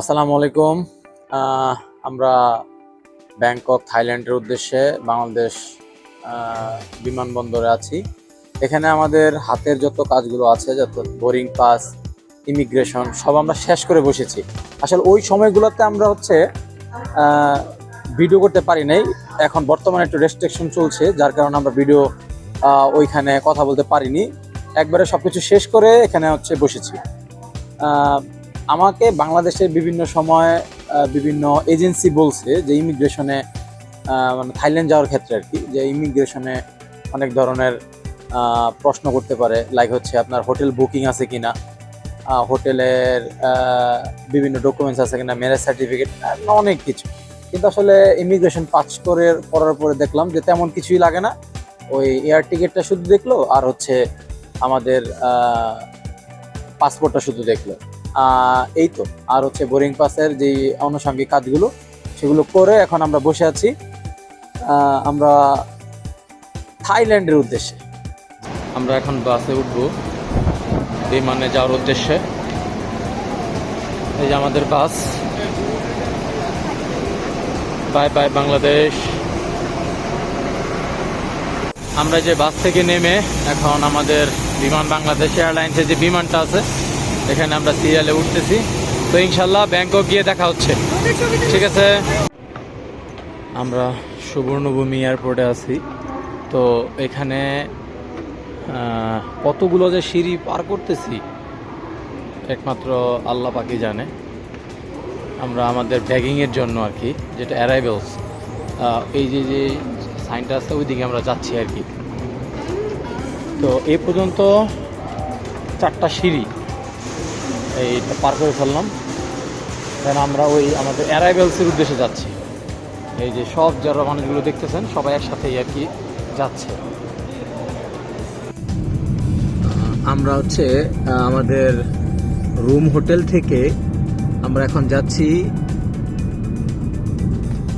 আসসালামু আলাইকুম। আমরা ব্যাংকক, থাইল্যান্ডের উদ্দেশ্যে বাংলাদেশ বিমানবন্দরে আছি। এখানে আমাদের হাতের যত কাজগুলো আছে, যত বোরিং পাস, ইমিগ্রেশন, সব আমরা শেষ করে বসেছি। আসলে ওই সময়গুলোতে আমরা হচ্ছে ভিডিও করতে পারি নাই। এখন বর্তমানে একটু রেস্ট্রিকশন চলছে, যার কারণে আমরা ভিডিও ওইখানে কথা বলতে পারিনি। একবারে সব কিছু শেষ করে এখানে হচ্ছে বসেছি। আমাকে বাংলাদেশের বিভিন্ন সময় বিভিন্ন এজেন্সি বলছে যে ইমিগ্রেশনে মানে থাইল্যান্ড যাওয়ার ক্ষেত্রে আর কি যে ইমিগ্রেশনে অনেক ধরনের প্রশ্ন করতে পারে লাইক হচ্ছে আপনার হোটেল বুকিং আছে কিনা আহ, হোটেলের বিভিন্ন ডকুমেন্টস আছে কিনা ম্যারেজ সার্টিফিকেট অনেক কিছু। কিন্তু আসলে ইমিগ্রেশন পাস করে করার পরে দেখলাম যে তেমন কিছুই লাগে না। ওই এয়ার টিকিটটা শুধু দেখল আর হচ্ছে আমাদের পাসপোর্টটা শুধু দেখল। এই তো, আর হচ্ছে বোরিং পাসের যে আনুষঙ্গিক কাজগুলো, সেগুলো করে এখন আমরা বসে আছি। আমরা থাইল্যান্ডের উদ্দেশ্যে। আমরা এখন বাসে উঠবো, বিমানে যাওয়ার উদ্দেশ্যে। এই যে আমাদের বাস। Bye bye Bangladesh. আমরা যে বাস থেকে নেমে এখন আমাদের বিমান বাংলাদেশ এয়ারলাইন্সের যে বিমানটা আছে এখানে আমরা সিরিয়ালে উঠতেছি। তো ইনশাল্লাহ ব্যাংকক গিয়ে দেখা হচ্ছে। ঠিক আছে? আমরা সুবর্ণভূমি এয়ারপোর্টে আছি। তো এখানে কতগুলো যে সিঁড়ি পার করতেছি, একমাত্র আল্লাহ পাকি জানে। আমরা আমাদের ব্যাগিংয়ের জন্য আর কি, যেটা অ্যারাইভেলস এই যে যে সাইনটা আছে, ওইদিকে আমরা যাচ্ছি আর কি। তো এই পর্যন্ত চারটা সিঁড়ি এইটা পার করে ফেললাম দেন আমরা ওই আমাদের অ্যারাইভেলসের উদ্দেশ্যে যাচ্ছি। এই যে সব যারা মানুষগুলো দেখতেছেন, সবাই একসাথেই আর কি যাচ্ছে। আমরা হচ্ছে আমাদের রুম হোটেল থেকে আমরা এখন যাচ্ছি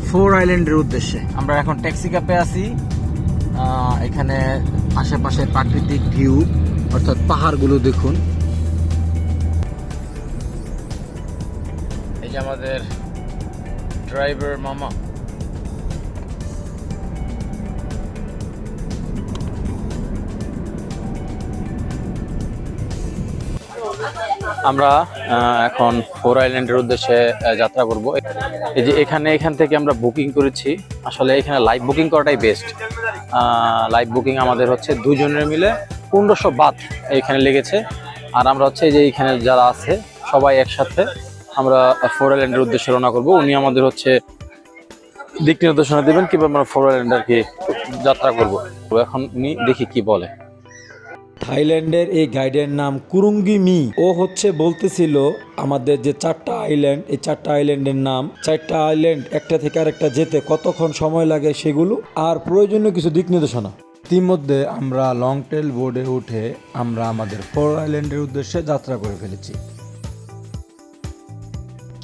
ফোর আইল্যান্ডের উদ্দেশ্যে। আমরা এখন ট্যাক্সি ক্যাপে আছি। এখানে আশেপাশে প্রাকৃতিক ভিউ অর্থাৎ পাহাড়গুলো দেখুন। এই যে আমাদের ড্রাইভার মামা। আমরা এখন ফোর আইল্যান্ডের উদ্দেশ্যে যাত্রা করব। এই যে এখানে, এখান থেকে আমরা বুকিং করেছি। আসলে এখানে লাইভ বুকিং করাটাই বেস্ট লাইভ বুকিং আমাদের হচ্ছে দুজনের মিলে পনেরোশো বাত এখানে লেগেছে। আর আমরা হচ্ছে যে এখানে যারা আছে, সবাই একসাথে আমরা ফোর আইল্যান্ডের উদ্দেশ্যে রওনা করব। উনি আমাদের হচ্ছে দিক নির্দেশনা দেবেন, কীভাবে আমরা ফোর আইল্যান্ড আর যাত্রা করব। এখন উনি দেখি কি বলে। থাইল্যান্ডের এই গাইডের নাম কুরুঙ্গি মি। ও হচ্ছে বলতেছিল আমাদের যে চারটা আইল্যান্ড এই চারটা আইল্যান্ডের নাম, চারটা আইল্যান্ড একটা থেকে আরেকটা যেতে কতক্ষণ সময় লাগে সেগুলো, আর প্রয়োজনীয় কিছু দিক নির্দেশনা। ইতিমধ্যে আমরা লং টেল বোর্ডে উঠে আমরা আমাদের ফোর আইল্যান্ডের উদ্দেশ্যে যাত্রা করে ফেলেছি।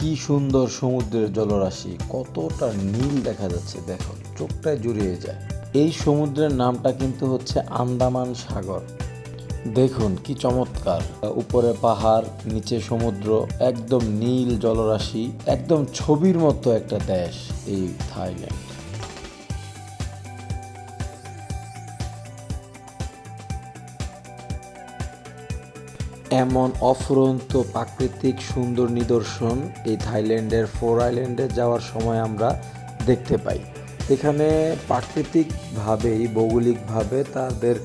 কি সুন্দর সমুদ্রের জলরাশি, কতটা নীল দেখা যাচ্ছে, দেখো চোখটায় জুড়িয়ে যায়। এই সমুদ্রের নামটা কিন্তু হচ্ছে আন্দামান সাগর। দেখুন, কি চমৎকার। উপরে পাহাড়, নিচে সমুদ্র, একদম নীল জলরাশি, একদম ছবির মতো একটা দেশ এই থাইল্যান্ড। এমন অফুরন্ত প্রাকৃতিক সুন্দর নিদর্শন এই থাইল্যান্ডের ফোর আইল্যান্ডে যাওয়ার সময় আমরা দেখতে পাই। এখানে প্রাকৃতিকভাবেই, ভৌগোলিকভাবে তাদের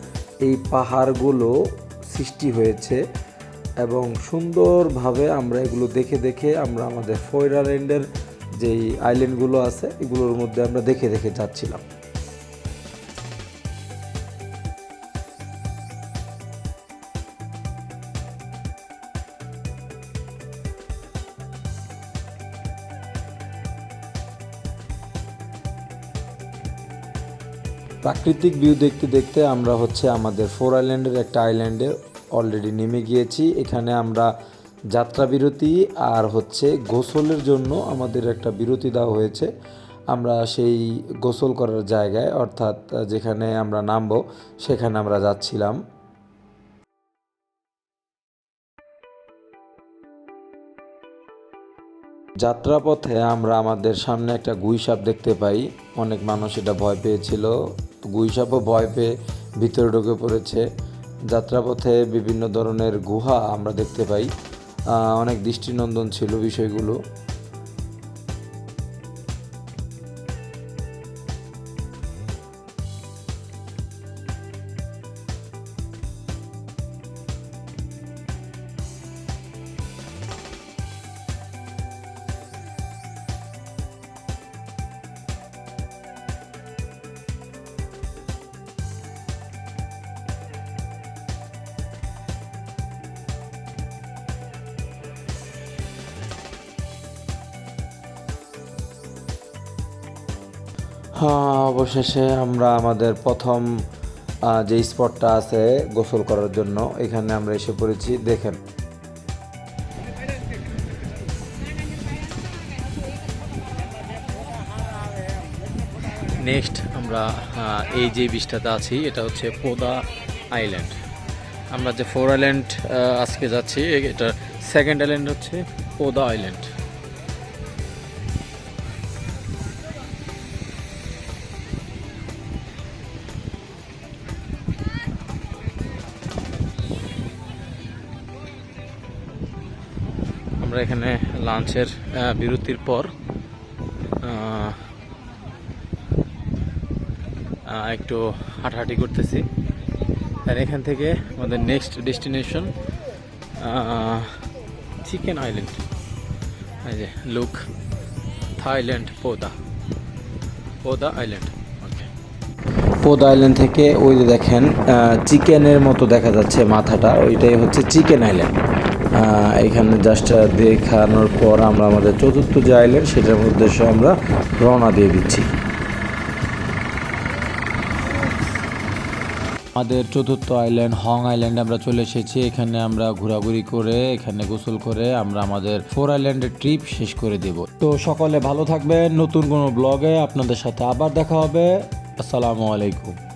এই পাহাড়গুলো সৃষ্টি হয়েছে এবং সুন্দরভাবে আমরা এগুলো দেখে দেখে আমরা আমাদের ফোর আইল্যান্ডের যেই আইল্যান্ডগুলো আছে, এগুলোর মধ্যে আমরা দেখে দেখে যাচ্ছিলাম। প্রাকৃতিক ভিউ দেখতে দেখতে আমরা হচ্ছে আমাদের ফোর আইল্যান্ডের একটা আইল্যান্ডে অলরেডি নেমে গিয়েছি। এখানে আমরা যাত্রা বিরতি আর হচ্ছে গোসলের জন্য আমাদের একটা বিরতি দেওয়া হয়েছে। আমরা সেই গোসল করার জায়গায়, অর্থাৎ যেখানে আমরা নামবো, সেখানে আমরা যাচ্ছিলাম। যাত্রাপথে আমরা আমাদের সামনে একটা গুইসাপ দেখতে পাই। অনেক মানুষ এটা ভয় পেয়েছিল। গুই সাপও ভয় পেয়ে ভিতরে ঢুকে পড়েছে। যাত্রাপথে বিভিন্ন ধরনের গুহা আমরা দেখতে পাই। অনেক দৃষ্টিনন্দন ছিল বিষয়গুলো। অবশেষে আমরা আমাদের প্রথম যে স্পটটা আছে গোসল করার জন্য, এখানে আমরা এসে পড়েছি। দেখেন। নেক্সট আমরা এই যে বিচটাতে আছি, এটা হচ্ছে পোদা আইল্যান্ড আমরা যে ফোর আইল্যান্ড আজকে যাচ্ছি, এটা সেকেন্ড আইল্যান্ড হচ্ছে পোদা আইল্যান্ড আমরা এখানে লাঞ্চের বিরতির পর একটু হাঁটাহাঁটি করতেছি। আর এখান থেকে আমাদের নেক্সট ডেস্টিনেশন চিকেন আইল্যান্ড এই যে look Thailand Poda Poda island Poda island থেকে ওই যে দেখেন চিকেনের মতো দেখা যাচ্ছে মাথাটা, ওইটাই হচ্ছে চিকেন আইল্যান্ড এখানে জাস্ট দেখানোর পর আমরা আমাদের চতুর্থ যে আইল্যান্ড সেটার উদ্দেশ্যে আমরা রওনা দিয়ে দিচ্ছি। আমাদের চতুর্থ আইল্যান্ড হং আইল্যান্ডে আমরা চলে এসেছি। এখানে আমরা ঘোরাঘুরি করে, এখানে গোসল করে আমরা আমাদের ফোর আইল্যান্ডের ট্রিপ শেষ করে দেব। তো সকলে ভালো থাকবেন। নতুন কোনো ব্লগে আপনাদের সাথে আবার দেখা হবে। আসসালামু আলাইকুম।